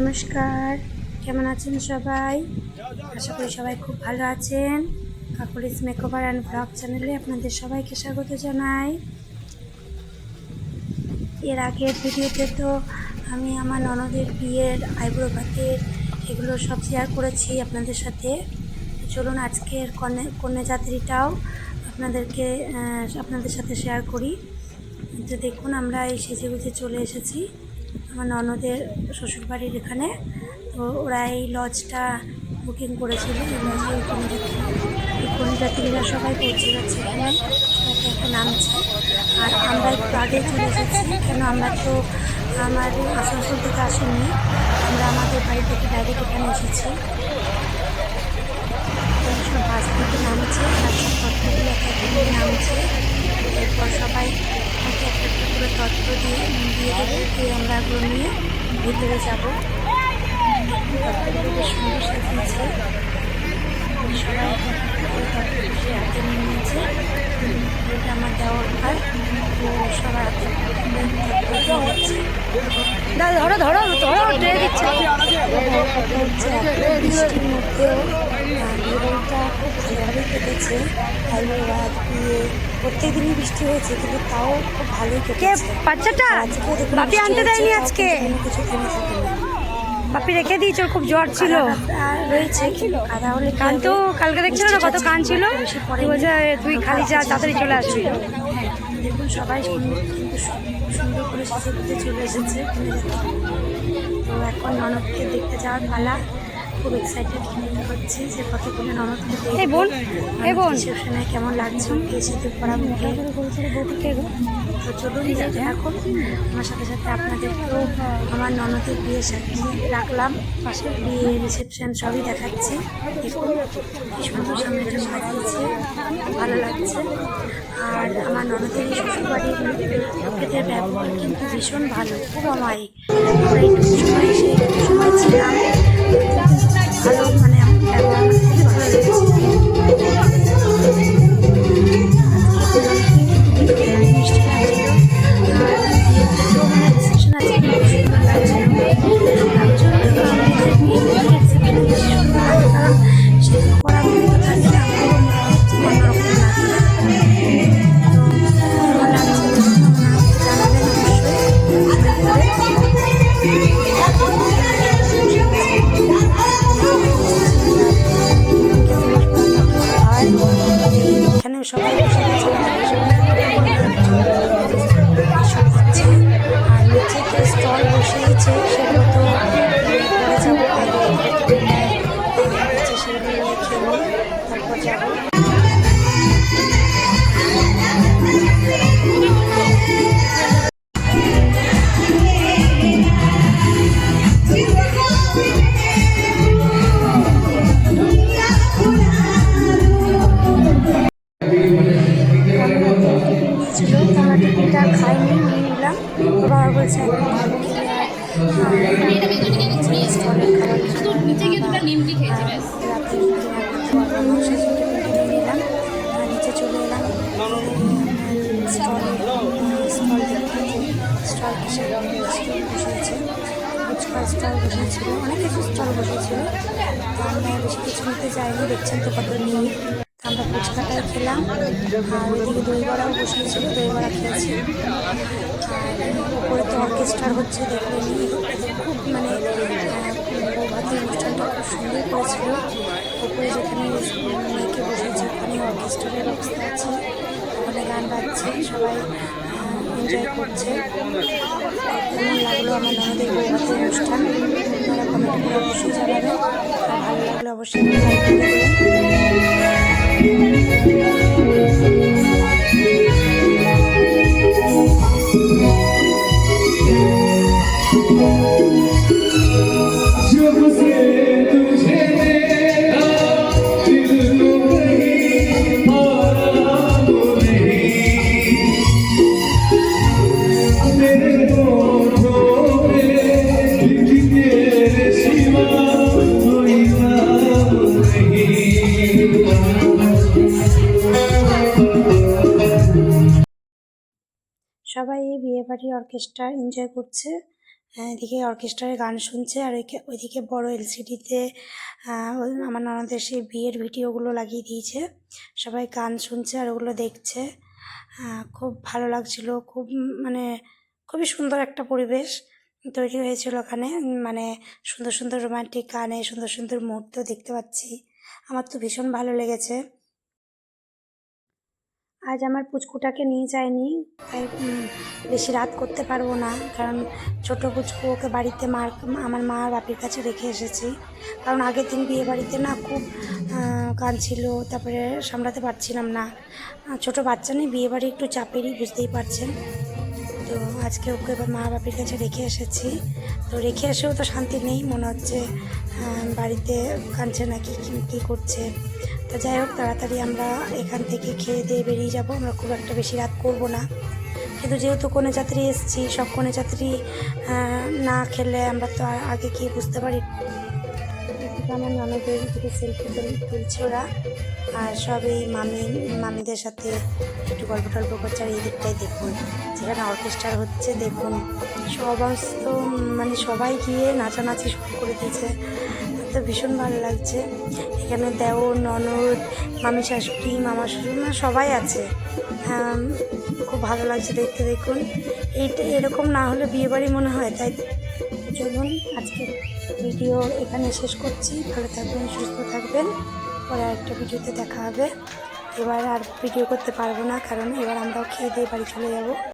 নমস্কার, কেমন আছেন সবাই? আশা করি সবাই খুব ভালো আছেন। কাকুলিস মেকওভার অ্যান্ড ব্লগ চ্যানেলে আপনাদের সবাইকে স্বাগত জানাই। এর আগের ভিডিওতে তো আমি আমার ননদের বিয়ের আইব্রো ভাতের এগুলো সব শেয়ার করেছি আপনাদের সাথে। চলুন আজকের কনে কন্যাযাত্রীটাও আপনাদেরকে আপনাদের সাথে শেয়ার করি। তো দেখুন আমরা এই সেজে গুজে চলে এসেছি। আমার ননদের শ্বশুরবাড়ির এখানে। তো ওরা এই লজটা বুকিং করেছিল। এই লজে কন্যাযাত্রীরা সবাই পৌঁছে যাচ্ছে এখানে। এখন নামছে। আর আমরা একটু আগে চলে এসেছি। কেন আমরা তো আমার আসানসোল থেকে আসেনি। আমরা আমাদের বাড়ি থেকে ডাইরেক্ট এখানে এসেছি সব বাস থেকে নামছে বাসের তত্ত্বগুলো এক এক করে নামছে এরপর সবাই আমাকে একটা একটা করে তত্ত্ব দিয়ে আমরা এগুলো নিয়ে ভিতরে যাব। সুন্দর সবাই নিয়েছে। এটা আমার তো ধরো ধরো ধরো। প্রত্যেক দিনই বৃষ্টি হয়েছে তাও খুব বাপি আনতে দেয়নি আজকে? বাপি রেখে দিয়েছে খুব জ্বর ছিল। কান তো কালকে দেখছিল না, কত কান ছিল? বলছে তুই খালি যা, তাড়াতাড়ি চলে আসবি। দেখুন সবাই কিন্তু সুন্দর করে গুজে চলে এসেছে। তো এখন ননদকে দেখতে যাওয়ার পালা। খুব এক্সাইটেড হচ্ছি যে কতক্ষণে দেখব। এই বোন, এই বোন। রিসেপশনে কেমন লাগছে ওকে সেতু পড়া মুখে তো চলুন এখন আমার সাথে সাথে আপনাদেরকেও আমার ননদের বিয়ে রাখলাম পাশে বিয়ে রিসেপশন সবই দেখাচ্ছি দেখুন কি সুন্দর সামনেটা সাজিয়েছে ভালো লাগছে আর আমার ননদের শ্বশুরবাড়ির লোকেদের ব্যবহার কিন্তু ভীষণ ভালো খুব আমরা একটু সময় একটু সময় ছিলাম অবশ্যই আর নিচে চলে এলাম। স্টলে হিসেবে বসিয়েছে। ফুচকা স্টল অনেক কিছু স্টল বসিয়েছিল। তো আমরা বেশি কিছু নিতে যাইনি দেখছেন তো কত নিয়ে আমরা ফুচকাটাই খেলাম। আর ওইদিকে দই বড়াও বসিয়েছিল দই বড়া খেয়েছি। আর উপরে তো অর্কেস্ট্রার হচ্ছে দেখলেন খুব মানে বৌভাতের অনুষ্ঠানটা খুব সুন্দর করেছিল। উপরে যেখানে মেয়েকে বসেছে, ওখানে অর্কেস্ট্রারের অবস্থা আছে। ওখানে গান বাজছে, সবাই এনজয় করছে। কেমন লাগল আমার ননদের বৌভাতের অনুষ্ঠান? আপনারা কমেন্ট করে অবশ্যই আর ভালো অবশ্যই Música বাড়ির অর্কেস্ট্রা এনজয় করছে। আহ, এদিকে অর্কেস্ট্রারে গান শুনছে আর ওইকে- ওইদিকে বড় এলসিডিতে আমার ননদের সেই বিয়ের ভিডিওগুলো লাগিয়ে দিয়েছে। সবাই গান শুনছে আর ওগুলো দেখছে। খুব ভালো লাগছিল খুব মানে খুবই সুন্দর একটা পরিবেশ তৈরি হয়েছিল ওখানে। মানে সুন্দর সুন্দর রোমান্টিক গানে সুন্দর সুন্দর মুহূর্ত দেখতে পাচ্ছি। আমার তো ভীষণ ভালো লেগেছে। আজ আমার পুচকুটাকে নিয়ে যায়নি, তাই বেশি রাত করতে পারব না। কারণ ছোট পুচকু ওকে বাড়িতে মার, আমার মা বাপির কাছে রেখে এসেছি। কারণ আগের দিন বিয়ে বাড়িতে না খুব কাঁদছিল তারপরে সামলাতে পারছিলাম না। ছোট বাচ্চা নেই বিয়ে বাড়ি একটু চাপেরই, বুঝতেই পারছেন। তো আজকে ওকে এবার মা বাপির কাছে রেখে এসেছি। তো রেখে এসেও তো শান্তি নেই, মনে হচ্ছে বাড়িতে কাঁদছে নাকি কী করছে। তো যাই হোক, তাড়াতাড়ি আমরা এখান থেকে খেয়ে দিয়ে বেরিয়ে যাব। আমরা খুব একটা বেশি রাত করব না। কিন্তু যেহেতু কোনো যাত্রী এসেছি, সব কোনো যাত্রী না খেলে আমরা তো আগে কি বুঝতে পারি এদিকে আমার ননদের দিকে সেলফি তুলছে ওরা। আর সবই মামি মামিদের সাথে একটু গল্প টল্প করছে আর এই দিকটাই দেখুন। যেখানে অর্কেস্ট্রা হচ্ছে দেখুন। সমস্ত মানে সবাই গিয়ে নাচানাচি শুরু করে দিয়েছে। তো ভীষণ ভালো লাগছে। এখানে দেওর ননদ মামি শাশুড়ি মামা শ্বশুর মানে সবাই আছে। আম, খুব ভালো লাগছে দেখতে দেখুন। এইটা এরকম না হলে বিয়েবাড়ি মনে হয় তাই চলুন, আজকের ভিডিও এখানে শেষ করছি। ভালো থাকবেন, সুস্থ থাকবেন। পরে আরেকটা ভিডিওতে দেখা হবে। এবার আর ভিডিও করতে পারব না, কারণ এবার আমরাও খেয়ে দিয়ে বাড়ি চলে যাব।